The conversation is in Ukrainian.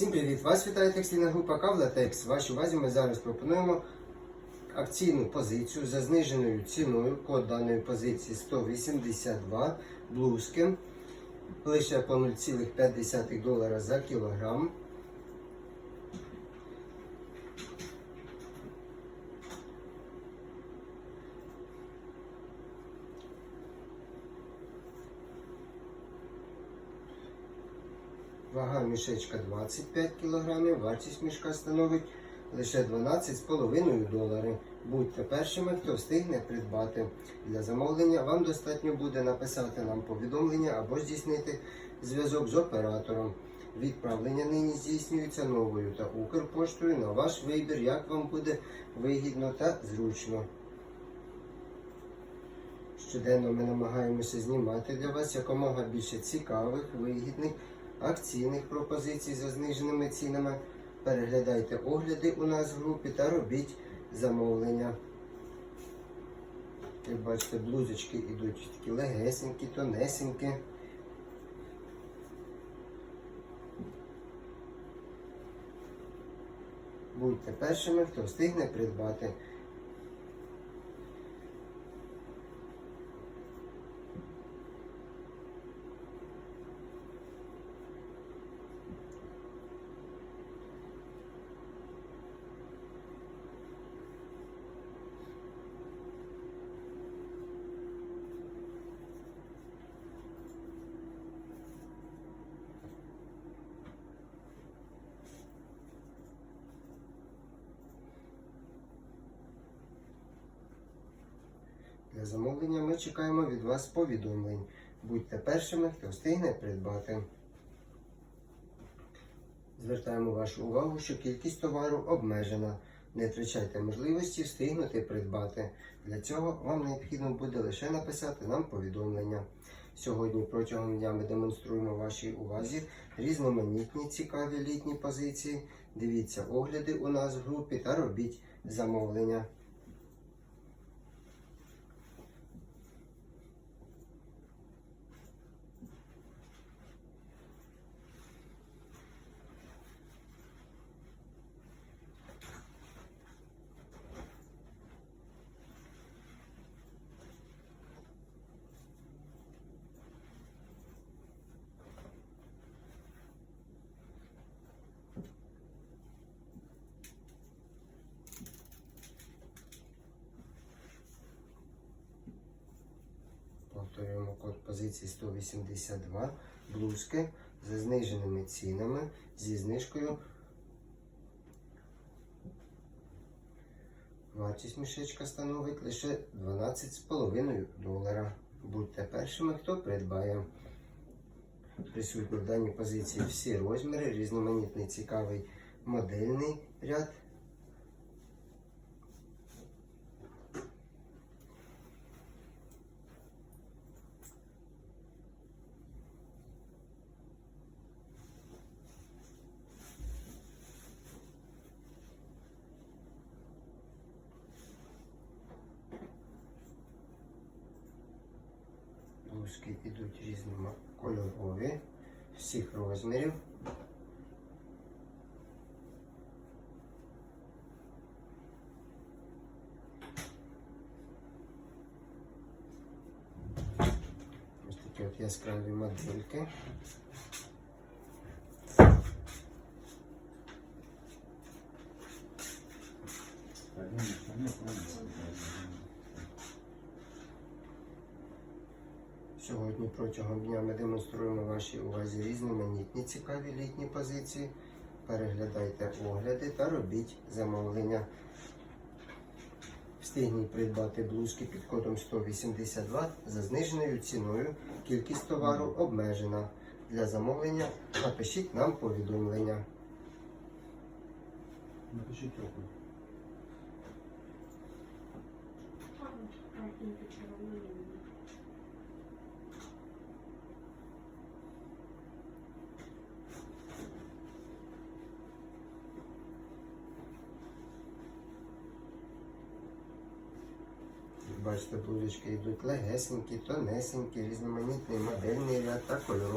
Всім привіт! Вас вітає текстильна група Кавлатекс. Вашій увазі ми зараз пропонуємо акційну позицію за зниженою ціною. Код даної позиції 182 блузки. Лише по 0,5 долара за кілограм. Вага мішечка 25 кг, вартість мішка становить лише 12,5 доларів. Будьте першими, хто встигне придбати. Для замовлення вам достатньо буде написати нам повідомлення або здійснити зв'язок з оператором. Відправлення нині здійснюється новою та Укрпоштою на ваш вибір, як вам буде вигідно та зручно. Щоденно ми намагаємося знімати для вас якомога більше цікавих, вигідних, акційних пропозицій за зниженими цінами. Переглядайте огляди у нас в групі та робіть замовлення. Як бачите, блузочки йдуть такі легесенькі, тонесенькі. Будьте першими, хто встигне придбати. Для замовлення ми чекаємо від вас повідомлень. Будьте першими, хто встигне придбати. Звертаємо вашу увагу, що кількість товару обмежена. Не втрачайте можливості встигнути придбати. Для цього вам необхідно буде лише написати нам повідомлення. Сьогодні протягом дня ми демонструємо вашій увазі різноманітні цікаві літні позиції. Дивіться огляди у нас в групі та робіть замовлення. Повторюємо код позиції 182 блузки за зниженими цінами зі знижкою. Вартість мішечка становить лише 12,5 долара. Будьте першими, хто придбає. Присутні в даній позиції всі розміри, різноманітний цікавий модельний ряд. Блузки йдуть різнокольорові, всіх розмірів. Ось такі от яскраві модельки. Сьогодні протягом дня ми демонструємо вашій увазі різноманітні цікаві літні позиції. Переглядайте огляди та робіть замовлення. Встигніть придбати блузки під кодом 182 за зниженою ціною. Кількість товару обмежена. Для замовлення напишіть нам повідомлення. Напишіть окно. Бачите, блузочки йдуть легесенькі, тонесенькі, різноманітний модельний ряд та кольоровий.